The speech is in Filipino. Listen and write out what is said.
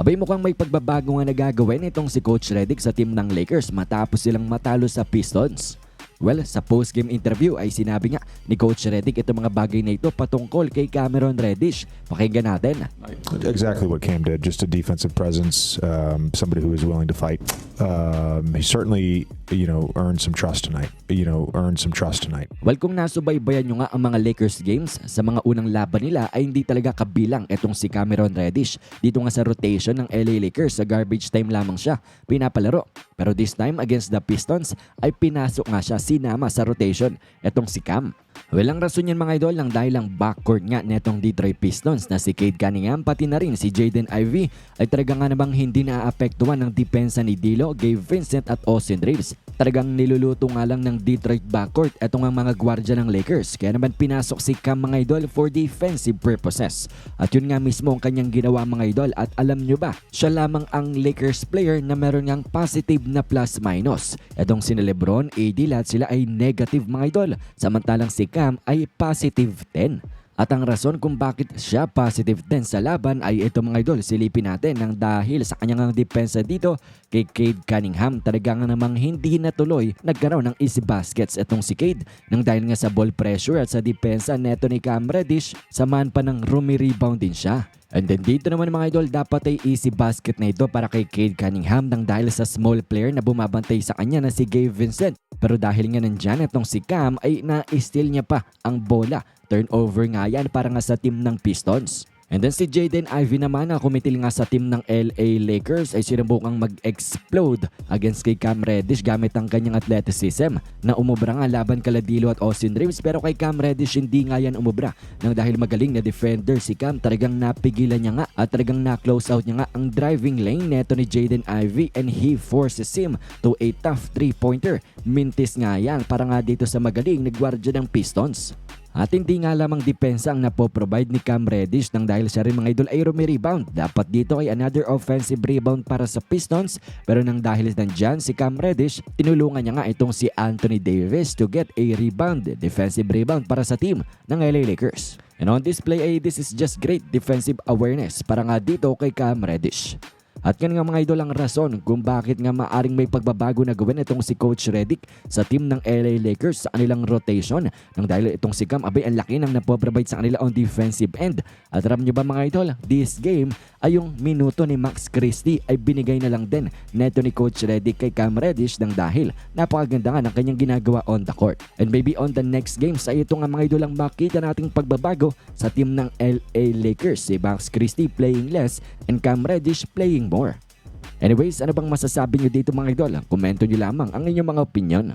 Abay mukhang may pagbabago nga nagagawin itong si Coach Redick sa team ng Lakers matapos silang matalo sa Pistons. Well, sa post-game interview ay sinabi nga ni Coach Redick itong mga bagay na ito patungkol kay Cameron Reddish. Pakinggan natin. Exactly what Cam did, just a defensive presence, um, somebody who is willing to fight. Um, he certainly, you know, earned some trust tonight. You know, earned some trust tonight. Well, kung nasubaybayan nyo nga ang mga Lakers games, sa mga unang laban nila ay hindi talaga kabilang itong si Cameron Reddish. Dito nga sa rotation ng LA Lakers, sa garbage time lamang siya pinapalaro. Pero this time against the Pistons ay pinasok nga siya sinama sa rotation itong si Cam. Walang rason yan mga idol lang dahil ang backcourt nga netong Detroit Pistons na si Cade Cunningham pati na rin si Jaden Ivey ay talaga nga namang hindi naaapektuhan ng depensa ni Dilo, Gabe Vincent at Austin Reeves. Talagang niluluto nga lang ng Detroit backcourt itong ang mga gwardya ng Lakers kaya naman pinasok si Cam mga idol for defensive purposes. At yun nga mismo ang kanyang ginawa mga idol at alam nyo ba, siya lamang ang Lakers player na meron ngang positive na plus minus. Itong si Lebron, AD lahat sila ay negative mga idol samantalang si Cam ay positive 10. At ang rason kung bakit siya positive 10 sa laban ay ito mga idol, silipin natin nang dahil sa kanyang depensa dito kay Cade Cunningham talaga nga namang hindi natuloy nagkaroon ng easy baskets itong si Cade nang dahil nga sa ball pressure at sa depensa neto ni Cam Reddish samahan pa ng rumi-rebound din siya. And then dito naman mga idol, dapat ay easy basket na ito para kay Cade Cunningham nang dahil sa small player na bumabantay sa kanya na si Gabe Vincent. Pero dahil nga nandyan itong si Cam ay na-steal niya pa ang bola. Turnover nga yan para nga sa team ng Pistons. And then si Jaden Ivey naman na kumitil nga sa team ng LA Lakers ay sinubukang mag-explode against kay Cam Reddish gamit ang kanyang athleticism na umubra nga laban kala Dilo at Austin Reeves pero kay Cam Reddish hindi nga yan umubra nang dahil magaling na defender si Cam talagang napigilan niya nga at talagang na-close out niya nga ang driving lane neto ni Jaden Ivey and he forces him to a tough three-pointer. Mintis nga yan para nga dito sa magaling na gwardya ng Pistons. At hindi nga lamang depensa ang napoprovide ni Cam Reddish nang dahil siya rin mga idol ay rumi-rebound. Dapat dito ay another offensive rebound para sa Pistons pero nang dahil nandyan si Cam Reddish, tinulungan niya nga itong si Anthony Davis to get a rebound, defensive rebound para sa team ng LA Lakers. And on this play ay this is just great defensive awareness para nga dito kay Cam Reddish. At yan nga mga idol ang rason kung bakit nga maaring may pagbabago na gawin itong si Coach Redick sa team ng LA Lakers sa kanilang rotation. Nang dahil itong si Cam, abay ang laki ng napoprovide sa kanila on defensive end. At alam nyo ba mga idol, this game ay yung minuto ni Max Christie ay binigay na lang din neto ni Coach Redick kay Cam Reddish nang dahil napakaganda nga ng kanyang ginagawa on the court. And maybe on the next games ay ito nga mga idol ang makita nating pagbabago sa team ng LA Lakers. Si Max Christie playing less and Cam Reddish playing more. Anyways, ano bang masasabi nyo dito mga idol? Komento nyo lamang ang inyong mga opinion.